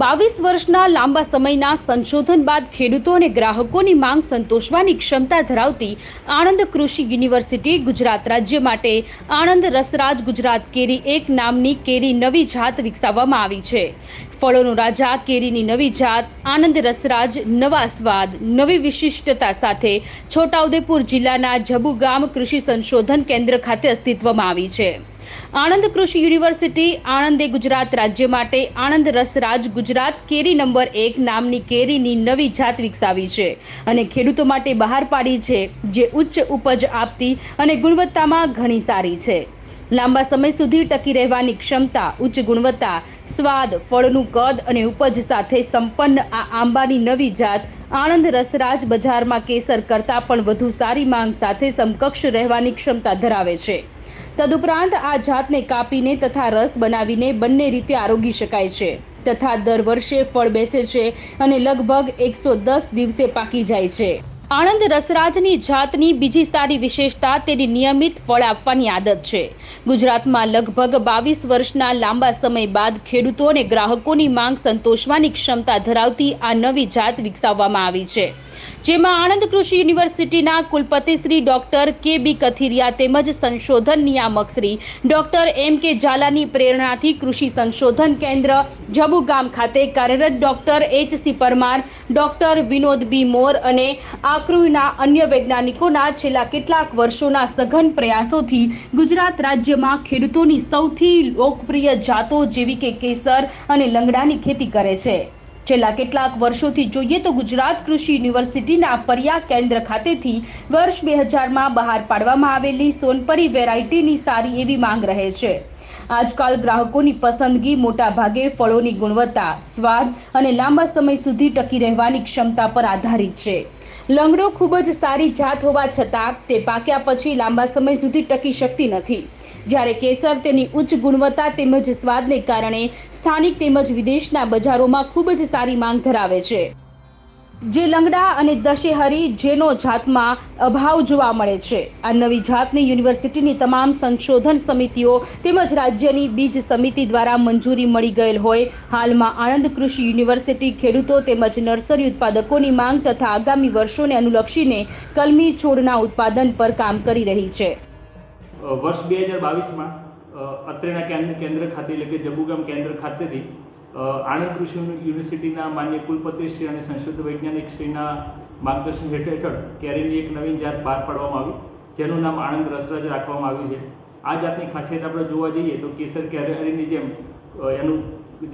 બાવીસ વર્ષના લાંબા સમયના સંશોધન બાદ ખેડૂતો અને ગ્રાહકોની માંગ સંતોષવાની ક્ષમતા ધરાવતી આણંદ કૃષિ યુનિવર્સિટી ગુજરાત રાજ્ય માટે આણંદ રસરાજ ગુજરાત કેરી એક નામની કેરી નવી જાત વિકસાવવામાં આવી છે. ફળોનો રાજા, કેરીની નવી જાત આનંદ રસરાજ, નવા સ્વાદ, નવી વિશિષ્ટતા સાથે છોટાઉદેપુર જિલ્લાના જબુ ગામ કૃષિ સંશોધન કેન્દ્ર ખાતે અસ્તિત્વમાં આવી છે. આણંદ કૃષિ યુનિવર્સિટી, આણંદે ગુજરાત રાજ્ય માટે, આણંદ રસરાજ ગુજરાત કેરી નંબર એક નામની કેરીની નવી જાત વિકસાવી છે અને ખેડૂતો માટે બહાર પાડી છે, જે ઉચ્ચ ઉપજ આપતી અને ગુણવત્તામાં ઘણી સારી છે. લાંબા સમય સુધી ટકી રહેવાની ક્ષમતા, ઉચ્ચ ગુણવત્તા, સ્વાદ, ફળનું કદ અને ઉપજ સાથે સંપન્ન આ આંબાની નવી જાત આણંદ રસરાજ બજારમાં કેસર કરતાં પણ વધુ સારી માંગ સાથે સમકક્ષ રહેવાની ક્ષમતા ધરાવે છે. તદુપરાંત આ જાતને કાપીને તથા રસ બનાવીને બંને રીતે આરોગી શકાય છે. તથા દર વર્ષે ફળ બેસે છે અને લગભગ એકસો દસ દિવસે પાકી જાય છે. આણંદ રસરાજની જાતની બીજી સારી વિશેષતા તેની નિયમિત ફળ આપવાની આદત છે. ગુજરાતમાં લગભગ બાવીસ વર્ષના લાંબા સમય બાદ ખેડૂતો અને ગ્રાહકોની માંગ સંતોષવાની ક્ષમતા ધરાવતી આ નવી જાત વિકસાવવામાં આવી છે. જેમાં આણંદ કૃષિ યુનિવર્સિટીના કુલપતિ શ્રી ડોક્ટર કે બી કથિરિયા તેમજ સંશોધન નિયામક શ્રી ડોક્ટર એમ કે ઝાલાની પ્રેરણાથી કૃષિ સંશોધન કેન્દ્ર જબુ ગામ ખાતે કાર્યરત doctor H C Parmar, doctor Vinod B Mor અને આક્રુના અન્ય વૈજ્ઞાનિકોના છેલ્લા કેટલાક વર્ષોના સઘન પ્રયાસોથી ગુજરાત રાજ્યમાં ખેડૂતોની સૌથી લોકપ્રિય જાતો જેવી કે કેસર અને લંગડાની ખેતી કરે છે. છેલ્લા કેટલાક વર્ષોથી જોઈએ તો ગુજરાત કૃષિ યુનિવર્સિટીના પર્યા કેન્દ્ર ખાતેથી વર્ષ બે હજારમાં બહાર પાડવામાં આવેલી સોનપરી વેરાયટીની સારી એવી માંગ રહે છે. આજકાલ ગ્રાહકોની પસંદગી મોટા ભાગે ફળોની ગુણવત્તા, સ્વાદ અને લાંબા સમય સુધી ટકી રહેવાની ક્ષમતા પર આધારિત છે. લંગડો ખૂબ જ સારી જાત હોવા છતાં તે પાક્યા પછી લાંબા સમય સુધી ટકી શકતી નથી. જ્યારે કેસર તેની ઉચ્ચ ગુણવત્તા તેમજ સ્વાદને કારણે સ્થાનિક તેમજ વિદેશના બજારોમાં ખૂબ જ સારી માંગ ધરાવે છે. જે લંગડા અને દશેહરી જેનો જાતમાં અભાવ જોવા મળે છે. આ નવી જાતની યુનિવર્સિટીની તમામ સંશોધન સમિતિઓ તેમજ રાજ્યની બીજ સમિતિ દ્વારા મંજૂરી મળી ગયેલ હોય. હાલમાં આણંદ કૃષિ યુનિવર્સિટી ખેડૂતો તેમજ નર્સરી ઉત્પાદકોની માંગ તથા આગામી વર્ષોને અનુલક્ષીને કલમી છોડના ઉત્પાદન પર કામ કરી રહી છે. વર્ષ બે હજાર બાવીસમાં અત્રેના કેન્દ્ર ખાતે એટલે કે જબુગામ કેન્દ્ર ખાતેથી આણંદ કૃષિ યુનિવર્સિટીના માન્ય કુલપતિશ્રી અને સંશોધન વૈજ્ઞાનિક શ્રીના માર્ગદર્શન હેઠળ કેરીની એક નવીન જાત બહાર પાડવામાં આવી, જેનું નામ આણંદ રસરાજ રાખવામાં આવ્યું છે. આ જાતની ખાસિયત આપણે જોવા જઈએ તો કેસર કેરીની જેમ એનું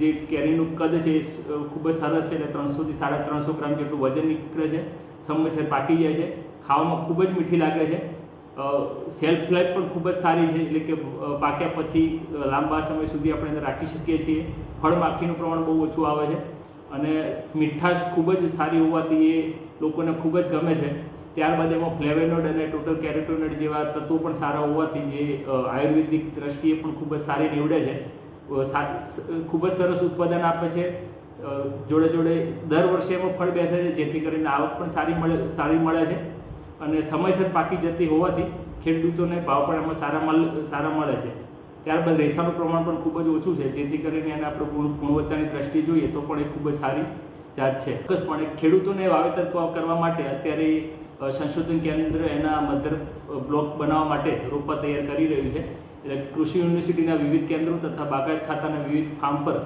જે કેરીનું કદ છે એ ખૂબ જ સરસ છે એટલે ત્રણસોથી સાડા ત્રણસો ગ્રામ જેટલું વજન નીકળે છે, સમયસર પાકી જાય છે, ખાવામાં ખૂબ જ મીઠી લાગે છે. સેલ્ફ લાઈફ પણ ખૂબ જ સારી છે, એટલે કે પાક્યા પછી લાંબા સમય સુધી આપણે એને રાખી શકીએ છીએ. ફળ માખીનું પ્રમાણ બહુ ઓછું આવે છે અને મીઠાશ ખૂબ જ સારી હોવાથી એ લોકોને ખૂબ જ ગમે છે. ત્યારબાદ એમાં ફ્લેવેનોડ અને ટોટલ કેરેટોનોડ જેવા તત્વો પણ સારા હોવાથી જે આયુર્વેદિક દ્રષ્ટિએ પણ ખૂબ જ સારી નીવડે છે. ખૂબ જ સરસ ઉત્પાદન આપે છે. જોડે જોડે દર વર્ષે એમાં ફળ બેસે છે, જેથી કરીને આવક પણ સારી મળે સારી મળે છે. અને સમયસર પાકી જતી હોવાથી ખેડૂતોને ભાવ પણ એમાં સારા મળ સારા મળે છે. ત્યારબાદ રેસાનું પ્રમાણ પણ ખૂબ જ ઓછું છે, જેથી કરીને એને આપણે ગુણવત્તાની દ્રષ્ટિએ જોઈએ તો પણ એ ખૂબ જ સારી જાત છે. ચોક્કસપણે ખેડૂતોને વાવેતર કરવા માટે અત્યારે સંશોધન કેન્દ્ર એના મધર બ્લોક બનાવવા માટે રોપા તૈયાર કરી રહ્યું છે. એટલે કૃષિ યુનિવર્સિટીના વિવિધ કેન્દ્રો તથા બાગાયત ખાતાના વિવિધ ફાર્મ પર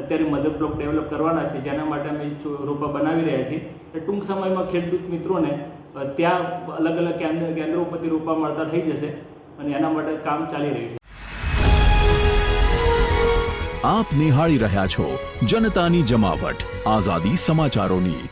અત્યારે મધર બ્લોક ડેવલપ કરવાના છે. જેના માટે અમે રોપા બનાવી રહ્યા છીએ. એટલે ટૂંક સમયમાં ખેડૂત મિત્રોને ત્યાં અલગ અલગ કેન્દ્ર, કેન્દ્રો ઉપરથી રોપા મળતા થઈ જશે અને એના માટે કામ ચાલી રહ્યું છે. આપ નિહાળી રહ્યા છો જનતાની જમાવટ. આઝાદી સમાચારોની